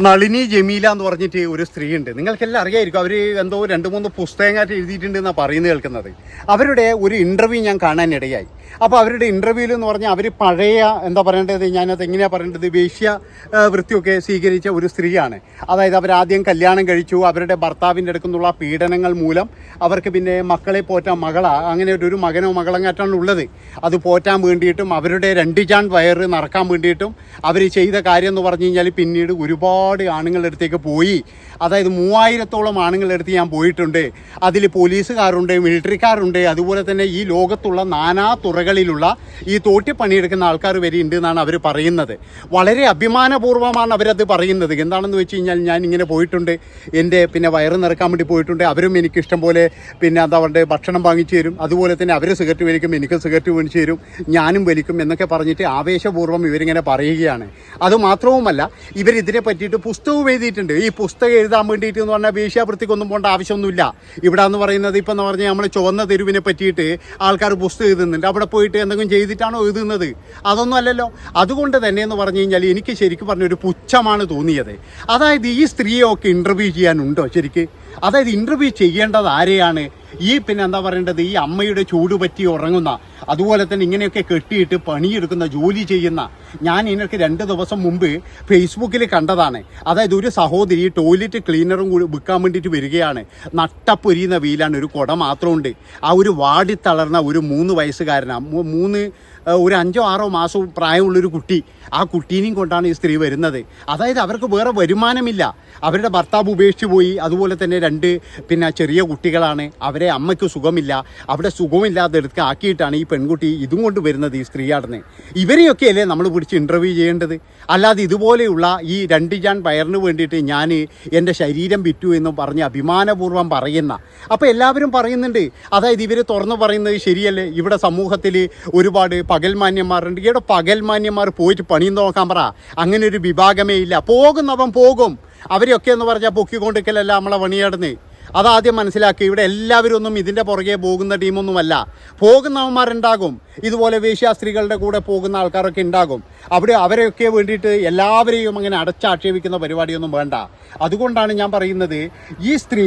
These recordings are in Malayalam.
നളിനി ജമീല എന്ന് പറഞ്ഞിട്ട് ഒരു സ്ത്രീ ഉണ്ട് നിങ്ങൾക്കെല്ലാം അറിയായിരിക്കും. അവർ എന്തോ രണ്ട് മൂന്ന് പുസ്തകങ്ങളായിട്ട് എഴുതിയിട്ടുണ്ട് എന്നാണ് പറയുന്നത് കേൾക്കുന്നത്. അവരുടെ ഒരു ഇന്റർവ്യൂ ഞാൻ കാണാനിടയായി അപ്പോൾ അവരുടെ ഇന്റർവ്യൂവിൽ എന്ന് പറഞ്ഞാൽ അവർ പഴയ എന്താ പറയേണ്ടത് ഞാനത് എങ്ങനെയാണ് പറയേണ്ടത് വേശ്യ വൃത്തിയൊക്കെ സ്വീകരിച്ച ഒരു സ്ത്രീയാണ്. അതായത് അവരാദ്യം കല്യാണം കഴിച്ചു അവരുടെ ഭർത്താവിന്റെ അടുക്കുന്നുള്ള പീഡനങ്ങൾ മൂലം അവർക്ക് പിന്നെ മക്കളെ പോറ്റാൻ മകള അങ്ങനെ ഒരു- ഒരു മകനോ മകളങ്ങാറ്റാണ് ഉള്ളത്. അത് പോറ്റാൻ വേണ്ടിയിട്ടും അവരുടെ രണ്ട് ചാൺ വയറ് നടക്കാൻ വേണ്ടിയിട്ടും അവർ ചെയ്ത കാര്യം എന്ന് പറഞ്ഞു കഴിഞ്ഞാൽ പിന്നീട് ഒരുപാട് ആണുങ്ങളുടെ അടുത്തേക്ക് പോയി. അതായത് മൂവായിരത്തോളം ആണുങ്ങളുടെ അടുത്ത് ഞാൻ പോയിട്ടുണ്ട്. അതിൽ പോലീസുകാരുണ്ട് മിലിറ്ററിക്കാരുണ്ട്. അതുപോലെ തന്നെ ഈ ലോകത്തുള്ള നാനാ തുറകളിലുള്ള ഈ തോട്ടി പണിയെടുക്കുന്ന ആൾക്കാർ വരെ ഉണ്ട് എന്നാണ് അവർ പറയുന്നത്. വളരെ അഭിമാനപൂർവമാണ് അവരത് പറയുന്നത്. എന്താണെന്ന് വെച്ച് കഴിഞ്ഞാൽ ഞാൻ ഇങ്ങനെ പോയിട്ടുണ്ട്. എന്റെ പിന്നെ വയറ് നിറക്കാൻ വേണ്ടി പോയിട്ടുണ്ട്. അവരും എനിക്ക് ഇഷ്ടം പോലെ പിന്നെ എന്താ പറയുക ഭക്ഷണം വാങ്ങിച്ചു തരും. അതുപോലെ തന്നെ അവർ സിഗരറ്റ് വലിക്കും എനിക്ക് സിഗരറ്റ് മേടിച്ചു തരും ഞാനും വലിക്കും എന്നൊക്കെ പറഞ്ഞിട്ട് ആവേശപൂർവം ഇവരിങ്ങനെ പറയുകയാണ്. അതുമാത്രവുമല്ല ഇവരിതിനെ പറ്റിയിട്ട് പുസ്തകവും എഴുതിയിട്ടുണ്ട്. ഈ പുസ്തകം എഴുതാൻ വേണ്ടിയിട്ട് എന്ന് പറഞ്ഞാൽ വേശ്യാവൃത്തിക്കൊന്നും പോകേണ്ട ആവശ്യമൊന്നുമില്ല. ഇവിടെ എന്ന് പറയുന്നത് ഇപ്പം എന്ന് പറഞ്ഞാൽ നമ്മൾ ചുവന്ന തെരുവിനെ പറ്റിയിട്ട് ആൾക്കാർ പുസ്തകം എഴുതുന്നുണ്ട്. അവിടെ പോയിട്ട് എന്തെങ്കിലും ചെയ്തിട്ടാണോ എഴുതുന്നത്? അതൊന്നും അല്ലല്ലോ. അതുകൊണ്ട് തന്നെ എന്ന് പറഞ്ഞു കഴിഞ്ഞാൽ എനിക്ക് ശരിക്കും പറഞ്ഞൊരു പുച്ഛമാണ് തോന്നിയത്. അതായത് ഈ സ്ത്രീയെ സ്ത്രീയൊക്കെ ഇന്റർവ്യൂ ചെയ്യാനുണ്ടോ ശരിക്ക്? അതായത് ഇന്റർവ്യൂ ചെയ്യേണ്ടത് ആരെയാണ്? ഈ പിന്നെ എന്താ പറയേണ്ടത്? ഈ അമ്മയുടെ ചൂട് പറ്റി ഉറങ്ങുന്ന അതുപോലെ തന്നെ ഇങ്ങനെയൊക്കെ കെട്ടിയിട്ട് പണിയെടുക്കുന്ന ജോലി ചെയ്യുന്ന ഞാൻ ഇതിനൊക്കെ രണ്ട് ദിവസം മുമ്പ് ഫേസ്ബുക്കിൽ കണ്ടതാണ്. അതായത് ഒരു സഹോദരി ടോയ്ലറ്റ് ക്ലീനറും കൂടി വിൽക്കാൻ വേണ്ടിയിട്ട് വരികയാണ്. നട്ടപ്പൊരിയുന്ന വീലാണ് ഒരു കുട മാത്രമുണ്ട്. ആ ഒരു വാടി തളർന്ന ഒരു മൂന്ന് വയസ്സുകാരനാണ് മൂന്ന് ഒരു അഞ്ചോ ആറോ മാസവും പ്രായമുള്ളൊരു കുട്ടി ആ കുട്ടീനെയും കൊണ്ടാണ് ഈ സ്ത്രീ വരുന്നത്. അതായത് അവർക്ക് വേറെ വരുമാനമില്ല. അവരുടെ ഭർത്താവ് ഉപേക്ഷിച്ച് പോയി. അതുപോലെ തന്നെ രണ്ട് പിന്നെ ചെറിയ കുട്ടികളാണ്. അവരെ അമ്മയ്ക്ക് സുഖമില്ല. അവിടെ സുഖമില്ലാതെ എടുത്ത് ആക്കിയിട്ടാണ് ഈ പെൺകുട്ടി ഇതും കൊണ്ട് വരുന്നത് ഈ സ്ത്രീ അടന്ന് ഇവരെയൊക്കെയല്ലേ നമ്മൾ പിടിച്ച് ഇന്റർവ്യൂ ചെയ്യേണ്ടത്? അല്ലാതെ ഇതുപോലെയുള്ള ഈ രണ്ട് ജാൻ വയറിന് വേണ്ടിയിട്ട് ഞാൻ എന്റെ ശരീരം വിറ്റു എന്ന് പറഞ്ഞ് അഭിമാനപൂർവം പറയുന്ന അപ്പോൾ എല്ലാവരും പറയുന്നുണ്ട്. അതായത് ഇവർ തുറന്നു പറയുന്നത് ശരിയല്ലേ? ഇവിടെ സമൂഹത്തിൽ ഒരുപാട് പകൽമാന്യന്മാരുണ്ട് ഇവിടെ പകൽമാന്യന്മാർ പോയിട്ട് പണി നോക്കാൻ പറ. അങ്ങനെ ഒരു വിഭാഗമേ ഇല്ല. പോകുന്നവൻ പോകും. അവരെയൊക്കെ എന്ന് പറഞ്ഞാൽ പൊക്കിക്കൊണ്ടിരിക്കലല്ല നമ്മളെ പണിയാടുന്നേ. അതാദ്യം മനസ്സിലാക്കുക ഇവിടെ എല്ലാവരും ഒന്നും ഇതിന്റെ പുറകെ പോകുന്ന ടീമൊന്നുമല്ല. പോകുന്നവന്മാരുണ്ടാകും ഇതുപോലെ വേശ്യാസ്ത്രീകളുടെ കൂടെ പോകുന്ന ആൾക്കാരൊക്കെ ഉണ്ടാകും. അവിടെ അവരെയൊക്കെ വേണ്ടിയിട്ട് എല്ലാവരെയും അങ്ങനെ അടച്ചാക്ഷേപിക്കുന്ന പരിപാടിയൊന്നും വേണ്ട. അതുകൊണ്ടാണ് ഞാൻ പറയുന്നത് ഈ സ്ത്രീ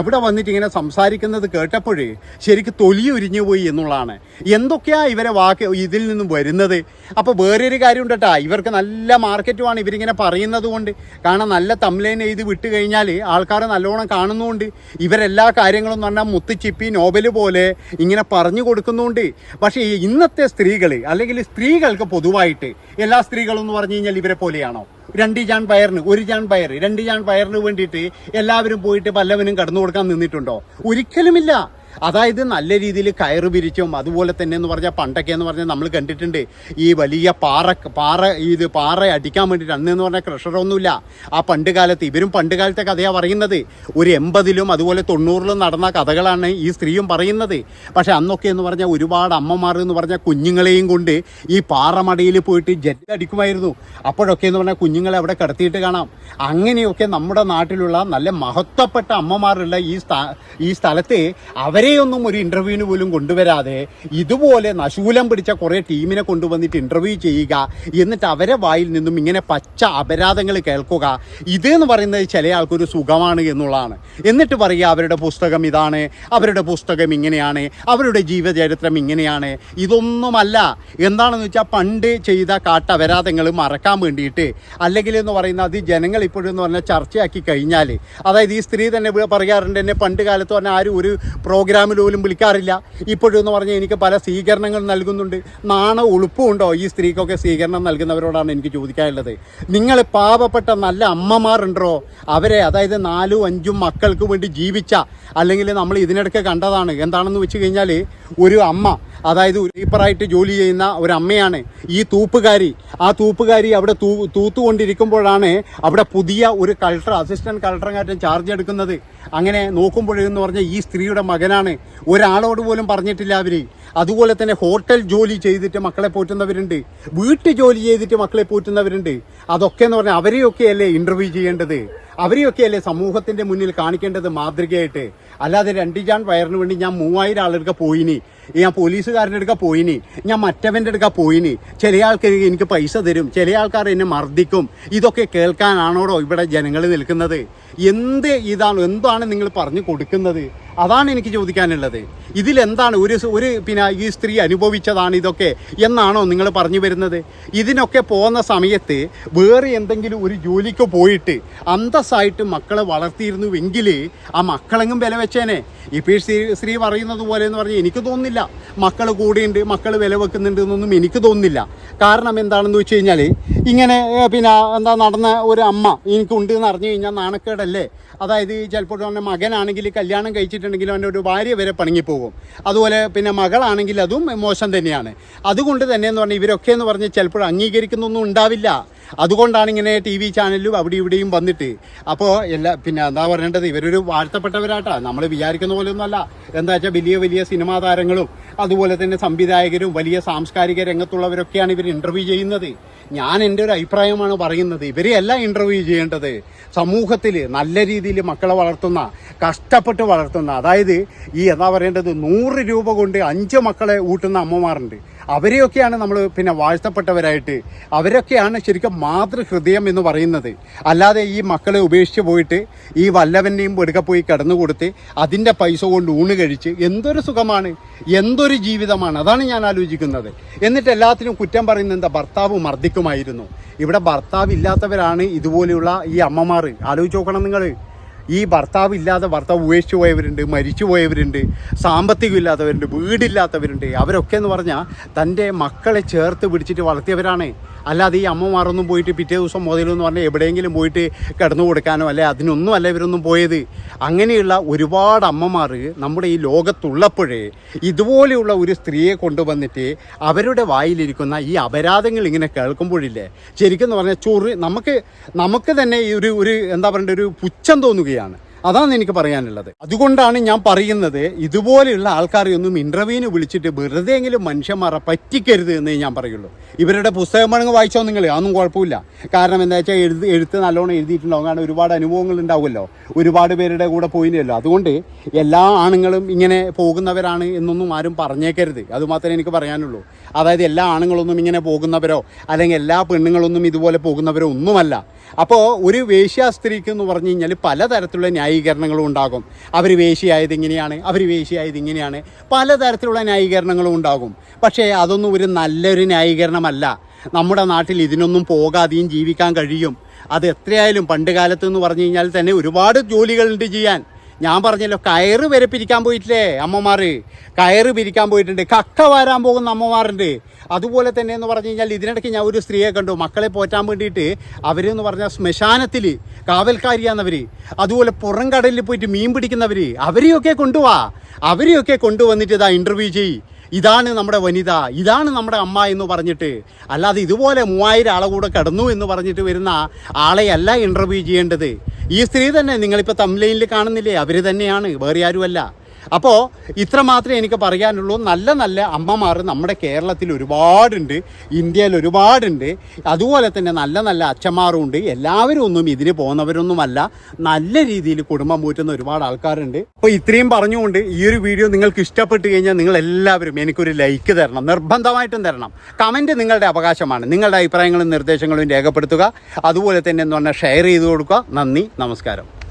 അവിടെ വന്നിട്ട് ഇങ്ങനെ സംസാരിക്കുന്നത് കേട്ടപ്പോഴേ ശരിക്കും തൊലി ഉരിഞ്ഞു പോയി എന്നുള്ളതാണ്. എന്തൊക്കെയാ ഇവരെ വാക്ക് ഇതിൽ നിന്നും വരുന്നത്? അപ്പോൾ വേറൊരു കാര്യം ഉണ്ടട്ടാ ഇവർക്ക് നല്ല മാർക്കറ്റുമാണ് ഇവരിങ്ങനെ പറയുന്നത് കൊണ്ട്. കാരണം നല്ല തമ്മിലേനെ എഴുതി വിട്ട് കഴിഞ്ഞാൽ ആൾക്കാർ നല്ലോണം കാണുന്നുണ്ട് ഇവരെല്ലാ കാര്യങ്ങളും എന്ന് പറഞ്ഞാൽ മുത്തുച്ചിപ്പി നോവൽ പോലെ ഇങ്ങനെ പറഞ്ഞു കൊടുക്കുന്നുണ്ട്. പക്ഷേ ഇന്നത്തെ സ്ത്രീകൾ അല്ലെങ്കിൽ സ്ത്രീകൾക്ക് പൊതുവായിട്ട് എല്ലാ സ്ത്രീകളും എന്ന് പറഞ്ഞു കഴിഞ്ഞാൽ ഇവരെ പോലെയാണോ? രണ്ട് ജാൻ പയറിന് ഒരു ജാൻ പയർ രണ്ട് ജാൻ പയറിന് വേണ്ടിയിട്ട് എല്ലാവരും പോയിട്ട് പല്ലവനും കടന്നു കൊടുക്കാൻ നിന്നിട്ടുണ്ടോ? ഒരിക്കലുമില്ല. അതായത് നല്ല രീതിയിൽ കയറ് പിരിച്ചും അതുപോലെ തന്നെ എന്ന് പറഞ്ഞാൽ പണ്ടൊക്കെ എന്ന് പറഞ്ഞാൽ നമ്മൾ കണ്ടിട്ടുണ്ട് ഈ വലിയ പാറ പാറ ഇത് പാറ അടിക്കാൻ വേണ്ടിയിട്ട് അന്ന് എന്ന് പറഞ്ഞാൽ ക്രഷറൊന്നുമില്ല ആ പണ്ട് കാലത്ത് ഇവരും പണ്ട് കാലത്തെ കഥയാണ് പറയുന്നത്. ഒരു എൺപതിലും അതുപോലെ തൊണ്ണൂറിലും നടന്ന കഥകളാണ് ഈ സ്ത്രീയും പറയുന്നത്. പക്ഷേ അന്നൊക്കെ എന്ന് പറഞ്ഞാൽ ഒരുപാട് അമ്മമാർ എന്ന് പറഞ്ഞാൽ കുഞ്ഞുങ്ങളെയും കൊണ്ട് ഈ പാറമടയിൽ പോയിട്ട് ജെറ്റ് അടിക്കുമായിരുന്നു. അപ്പോഴൊക്കെ എന്ന് പറഞ്ഞാൽ കുഞ്ഞുങ്ങളെ അവിടെ കിടത്തിയിട്ട് കാണാം. അങ്ങനെയൊക്കെ നമ്മുടെ നാട്ടിലുള്ള നല്ല മഹത്വപ്പെട്ട അമ്മമാരുള്ള ഈ ഈ സ്ഥലത്ത് അവരെയൊന്നും ഒരു ഇന്റർവ്യൂവിന് പോലും കൊണ്ടുവരാതെ ഇതുപോലെ നശൂലം പിടിച്ച കുറേ ടീമിനെ കൊണ്ടുവന്നിട്ട് ഇന്റർവ്യൂ ചെയ്യുക എന്നിട്ട് അവരെ വായിൽ നിന്നും ഇങ്ങനെ പച്ച അപരാധങ്ങൾ കേൾക്കുക ഇത് എന്ന് പറയുന്നത് ചില ആൾക്കൊരു സുഖമാണ് എന്നുള്ളതാണ്. എന്നിട്ട് പറയുക അവരുടെ പുസ്തകം ഇതാണ് അവരുടെ പുസ്തകം ഇങ്ങനെയാണ് അവരുടെ ജീവചരിത്രം ഇങ്ങനെയാണ് ഇതൊന്നുമല്ല. എന്താണെന്ന് വെച്ചാൽ പണ്ട് ചെയ്ത കാട്ടപരാധങ്ങൾ മറക്കാൻ വേണ്ടിയിട്ട് അല്ലെങ്കിൽ എന്ന് പറയുന്നത് അത് ജനങ്ങൾ ഇപ്പോഴും എന്ന് പറഞ്ഞാൽ ചർച്ചയാക്കി കഴിഞ്ഞാൽ അതായത് ഈ സ്ത്രീ തന്നെ പറയാറുണ്ട് എന്നെ പണ്ട് കാലത്ത് പറഞ്ഞാൽ ആരും ഒരു പ്രോഗ്രാമിൽ പോലും വിളിക്കാറില്ല. ഇപ്പോഴും എന്ന് പറഞ്ഞാൽ എനിക്ക് പല സ്വീകരണങ്ങൾ നൽകുന്നുണ്ട്. നാണ ഉളുപ്പുണ്ടോ ഈ സ്ത്രീക്കൊക്കെ സ്വീകരണം നൽകുന്നവരോടാണ് എനിക്ക് ചോദിക്കാനുള്ളത്. നിങ്ങൾ പാവപ്പെട്ട നല്ല അമ്മമാരുണ്ടോ? അവരെ അതായത് നാലും അഞ്ചും മക്കൾക്ക് വേണ്ടി ജീവിച്ച അല്ലെങ്കിൽ നമ്മൾ ഇതിനിടയ്ക്ക് കണ്ടതാണ്. എന്താണെന്ന് വെച്ച് കഴിഞ്ഞാൽ ഒരു അമ്മ അതായത് റീപ്പറായിട്ട് ജോലി ചെയ്യുന്ന ഒരു അമ്മയാണ് ഈ തൂപ്പുകാരി. ആ തൂപ്പുകാരി അവിടെ തൂ തൂത്തുകൊണ്ടിരിക്കുമ്പോഴാണ് അവിടെ പുതിയ ഒരു കളക്ടർ അസിസ്റ്റന്റ് കളക്ടറങ്ങാറ്റം ചാർജ് എടുക്കുന്നത്. അങ്ങനെ നോക്കുമ്പോഴെന്ന് പറഞ്ഞാൽ ഈ സ്ത്രീയുടെ മകനാണ്. ഒരാളോട് പോലും പറഞ്ഞിട്ടില്ല അവർ. അതുപോലെ തന്നെ ഹോട്ടൽ ജോലി ചെയ്തിട്ട് മക്കളെ പോറ്റുന്നവരുണ്ട്. വീട്ടു ജോലി ചെയ്തിട്ട് മക്കളെ പോറ്റുന്നവരുണ്ട്. അതൊക്കെ എന്ന് പറഞ്ഞാൽ അവരെയൊക്കെയല്ലേ ഇന്റർവ്യൂ ചെയ്യേണ്ടത്? അവരെയൊക്കെയല്ലേ സമൂഹത്തിന്റെ മുന്നിൽ കാണിക്കേണ്ടത് മാതൃകയായിട്ട്? അല്ലാതെ രണ്ടിജാൻ വയറിന് വേണ്ടി ഞാൻ മൂവായിരം ആളുകൾക്ക് പോയിനി. ഞാൻ പോലീസുകാരന്റെ അടുക്ക പോയിനി. ഞാൻ മറ്റവന്റെ അടുക്ക പോയിനി. ചില ആൾക്കാർ എനിക്ക് പൈസ തരും. ചില ആൾക്കാർ എന്നെ മർദ്ദിക്കും. ഇതൊക്കെ കേൾക്കാനാണോടോ ഇവിടെ ജനങ്ങൾ നിൽക്കുന്നത്? എന്ത് ഇതാണ് എന്താണ് നിങ്ങൾ പറഞ്ഞു കൊടുക്കുന്നത്? അതാണ് എനിക്ക് ചോദിക്കാനുള്ളത്. ഇതിലെന്താണ് ഒരു ഒരു പിന്നെ ഈ സ്ത്രീ അനുഭവിച്ചതാണ് ഇതൊക്കെ എന്നാണോ നിങ്ങൾ പറഞ്ഞു വരുന്നത്? ഇതിനൊക്കെ പോകുന്ന സമയത്ത് വേറെ എന്തെങ്കിലും ഒരു ജോലിക്ക് പോയിട്ട് അന്തസ്സായിട്ട് മക്കളെ വളർത്തിയിരുന്നുവെങ്കിൽ ആ മക്കളെങ്ങും വില വെച്ചേനെ. ഇപ്പോൾ സ്ത്രീ സ്ത്രീ പറയുന്നത് പോലെ എന്ന് പറഞ്ഞാൽ എനിക്ക് തോന്നുന്നില്ല. മക്കൾ കൂടിയുണ്ട് മക്കൾ വില വെക്കുന്നുണ്ട് എന്നൊന്നും എനിക്ക് തോന്നുന്നില്ല. കാരണം എന്താണെന്ന് വെച്ച് കഴിഞ്ഞാൽ ഇങ്ങനെ പിന്നെ എന്താ നടന്ന ഒരു അമ്മ എനിക്കുണ്ട് എന്ന് അറിഞ്ഞു കഴിഞ്ഞാൽ നാണക്കേടല്ലേ? അതായത് ചിലപ്പോൾ അവന്റെ മകനാണെങ്കിൽ കല്യാണം കഴിച്ചിട്ടുണ്ടെങ്കിൽ അവന്റെ ഒരു ഭാര്യ വരെ പണങ്ങിപ്പോകും. അതുപോലെ പിന്നെ മകളാണെങ്കിൽ അതും മോശം തന്നെയാണ്. അതുകൊണ്ട് തന്നെ എന്ന് പറഞ്ഞാൽ ഇവരൊക്കെ എന്ന് പറഞ്ഞാൽ ചിലപ്പോൾ അംഗീകരിക്കുന്നൊന്നും ഉണ്ടാവില്ല. അതുകൊണ്ടാണ് ഇങ്ങനെ ടി വി ചാനലിലും അവിടെ ഇവിടെയും വന്നിട്ട്. അപ്പോൾ എല്ലാ പിന്നെ എന്താ പറയേണ്ടത്? ഇവരൊരു വാഴ്ത്തപ്പെട്ടവരാട്ടാ. നമ്മൾ വിചാരിക്കുന്ന പോലെയൊന്നും അല്ല എന്താ വെച്ചാൽ വലിയ വലിയ സിനിമാ താരങ്ങളും അതുപോലെ തന്നെ സംവിധായകരും വലിയ സാംസ്കാരിക രംഗത്തുള്ളവരൊക്കെയാണ് ഇവർ ഇന്റർവ്യൂ ചെയ്യുന്നത്. ഞാൻ എന്റെ ഒരു അഭിപ്രായമാണ് പറയുന്നത്. ഇവരെയല്ല ഇന്റർവ്യൂ ചെയ്യേണ്ടത്. സമൂഹത്തിൽ നല്ല രീതിയിൽ മക്കളെ വളർത്തുന്ന കഷ്ടപ്പെട്ട് വളർത്തുന്ന. അതായത് ഈ എന്താ പറയേണ്ടത്? നൂറ് രൂപ കൊണ്ട് അഞ്ച് മക്കളെ ഊട്ടുന്ന അമ്മമാരുണ്ട്. അവരെയൊക്കെയാണ് നമ്മൾ പിന്നെ വാഴ്ത്തപ്പെട്ടവരായിട്ട്. അവരൊക്കെയാണ് ശരിക്കും മാതൃഹൃദയം എന്ന് പറയുന്നത്. അല്ലാതെ ഈ മക്കളെ ഉപേക്ഷിച്ച് പോയിട്ട് ഈ വല്ലവന്റെയും എടുക്ക പോയി കിടന്നു കൊടുത്ത് അതിന്റെ പൈസ കൊണ്ട് ഊണ് കഴിച്ച് എന്തൊരു സുഖമാണ് എന്തൊരു ജീവിതമാണ്. അതാണ് ഞാൻ ആലോചിക്കുന്നത്. എന്നിട്ട് എല്ലാത്തിനും കുറ്റം പറയുന്നത് എന്താ? ഭർത്താവ് മർദ്ദിക്കുമായിരുന്നു. ഇവിടെ ഭർത്താവ് ഇല്ലാത്തവരാണ് ഇതുപോലെയുള്ള ഈ അമ്മമാർ ആലോചിച്ച് നോക്കണം നിങ്ങൾ ഈ ഭർത്താവ് ഇല്ലാതെ ഭർത്താവ് ഉപേക്ഷിച്ചു പോയവരുണ്ട് മരിച്ചു പോയവരുണ്ട് സാമ്പത്തികം ഇല്ലാത്തവരുണ്ട് വീടില്ലാത്തവരുണ്ട്. അവരൊക്കെ എന്ന് പറഞ്ഞാൽ തന്റെ മക്കളെ ചേർത്ത് പിടിച്ചിട്ട് വളർത്തിയവരാണ്. അല്ലാതെ ഈ അമ്മമാരൊന്നും പോയിട്ട് പിറ്റേ ദിവസം മുതലെന്ന് പറഞ്ഞാൽ എവിടെയെങ്കിലും പോയിട്ട് കിടന്നു കൊടുക്കാനോ അല്ലെ അതിനൊന്നും അല്ല ഇവരൊന്നും പോയത്. അങ്ങനെയുള്ള ഒരുപാട് അമ്മമാർ നമ്മുടെ ഈ ലോകത്തുള്ളപ്പോഴേ ഇതുപോലെയുള്ള ഒരു സ്ത്രീയെ കൊണ്ടുവന്നിട്ട് അവരുടെ വായിലിരിക്കുന്ന ഈ അപരാധങ്ങൾ ഇങ്ങനെ കേൾക്കുമ്പോഴില്ലേ ശരിക്കും പറഞ്ഞാൽ ചൊറി നമുക്ക് നമുക്ക് തന്നെ ഈ ഒരു ഒരു എന്താ പറയണ്ട ഒരു പുച്ഛം തോന്നുകയാണ്. അതാണ് എനിക്ക് പറയാനുള്ളത്. അതുകൊണ്ടാണ് ഞാൻ പറയുന്നത് ഇതുപോലെയുള്ള ആൾക്കാരെ ഒന്നും ഇന്റർവ്യൂവിന് വിളിച്ചിട്ട് വെറുതെ എങ്കിലും മനുഷ്യന്മാരെ പറ്റിക്കരുത് എന്നേ ഞാൻ പറയുള്ളൂ. ഇവരുടെ പുസ്തകം വേണമെങ്കിൽ വായിച്ചോ നിങ്ങൾ അതൊന്നും കുഴപ്പമില്ല. കാരണം എന്താ വെച്ചാൽ എഴുതി എഴുത്ത് നല്ലോണം എഴുതിയിട്ടുണ്ടാവും. കാരണം ഒരുപാട് അനുഭവങ്ങൾ ഉണ്ടാവുമല്ലോ. ഒരുപാട് പേരുടെ കൂടെ പോയില്ലല്ലോ അതുകൊണ്ട് എല്ലാ ആണുങ്ങളും ഇങ്ങനെ പോകുന്നവരാണ് എന്നൊന്നും ആരും പറഞ്ഞേക്കരുത്. അതുമാത്രമേ എനിക്ക് പറയാനുള്ളൂ. അതായത് എല്ലാ ആണുങ്ങളൊന്നും ഇങ്ങനെ പോകുന്നവരോ അല്ലെങ്കിൽ എല്ലാ പെണ്ണുങ്ങളൊന്നും ഇതുപോലെ പോകുന്നവരോ ഒന്നുമല്ല. അപ്പോൾ ഒരു വേശ്യാസ്ത്രീക്ക് എന്ന് പറഞ്ഞു കഴിഞ്ഞാൽ പലതരത്തിലുള്ള ന്യായീകരണങ്ങളും ഉണ്ടാകും. അവർ വേശിയായത് ഇങ്ങനെയാണ് അവർ വേശിയായത് ഇങ്ങനെയാണ്. പലതരത്തിലുള്ള ന്യായീകരണങ്ങളും ഉണ്ടാകും. പക്ഷേ അതൊന്നും ഒരു നല്ലൊരു ന്യായീകരണമല്ല. നമ്മുടെ നാട്ടിൽ ഇതിനൊന്നും പോകാതെയും ജീവിക്കാൻ കഴിയും. അത് എത്രയായാലും പണ്ട് കാലത്ത് എന്ന് പറഞ്ഞു കഴിഞ്ഞാൽ തന്നെ ഒരുപാട് ജോലികളുണ്ട് ചെയ്യാൻ. ഞാൻ പറഞ്ഞല്ലോ കയറ് വരെ പിരിക്കാൻ പോയിട്ടില്ലേ അമ്മമാർ കയറ് പിരിക്കാൻ പോയിട്ടുണ്ട്. കക്ക വരാൻ പോകുന്ന അമ്മമാരുണ്ട്. അതുപോലെ തന്നെ എന്ന് പറഞ്ഞു കഴിഞ്ഞാൽ ഇതിനിടയ്ക്ക് ഞാൻ ഒരു സ്ത്രീയെ കണ്ടു. മക്കളെ പോറ്റാൻ വേണ്ടിയിട്ട് അവരെന്ന് പറഞ്ഞാൽ ശ്മശാനത്തിൽ കാവൽക്കാരിയാന്നവർ അതുപോലെ പുറം കടലിൽ പോയിട്ട് മീൻ പിടിക്കുന്നവർ അവരെയൊക്കെ കൊണ്ടുപോവാ അവരെയൊക്കെ കൊണ്ടുവന്നിട്ട് ഇതാ ഇന്റർവ്യൂ ചെയ്യ്. ഇതാണ് നമ്മുടെ വനിത ഇതാണ് നമ്മുടെ അമ്മ എന്ന് പറഞ്ഞിട്ട് അല്ലാതെ ഇതുപോലെ മൂവായിരം ആളെ കൂടെ കിടന്നു എന്ന് പറഞ്ഞിട്ട് വരുന്ന ആളെയല്ല ഇന്റർവ്യൂ ചെയ്യേണ്ടത്. ഈ സ്ത്രീ തന്നെ നിങ്ങളിപ്പോൾ തമിഴ്ലൈനിൽ കാണുന്നില്ലേ? അവർ തന്നെയാണ് വേറെ ആരുമല്ല. അപ്പോൾ ഇത്ര മാത്രമേ എനിക്ക് പറയാനുള്ളൂ. നല്ല നല്ല അമ്മമാർ നമ്മുടെ കേരളത്തിൽ ഒരുപാടുണ്ട് ഇന്ത്യയിൽ ഒരുപാടുണ്ട്. അതുപോലെ തന്നെ നല്ല നല്ല അച്ഛന്മാരും ഉണ്ട്. എല്ലാവരും ഒന്നും ഇതിന് പോകുന്നവരൊന്നുമല്ല. നല്ല രീതിയിൽ കുടുംബം പോറ്റുന്ന ഒരുപാട് ആൾക്കാരുണ്ട്. അപ്പോൾ ഇത്രയും പറഞ്ഞുകൊണ്ട് ഈ ഒരു വീഡിയോ നിങ്ങൾക്ക് ഇഷ്ടപ്പെട്ട് കഴിഞ്ഞാൽ നിങ്ങൾ എല്ലാവരും എനിക്കൊരു ലൈക്ക് തരണം. നിർബന്ധമായിട്ടും തരണം. കമന്റ് നിങ്ങളുടെ അവകാശമാണ്. നിങ്ങളുടെ അഭിപ്രായങ്ങളും നിർദ്ദേശങ്ങളും രേഖപ്പെടുത്തുക. അതുപോലെ തന്നെ എന്ന് പറഞ്ഞാൽ ഷെയർ ചെയ്ത് കൊടുക്കുക. നന്ദി. നമസ്കാരം.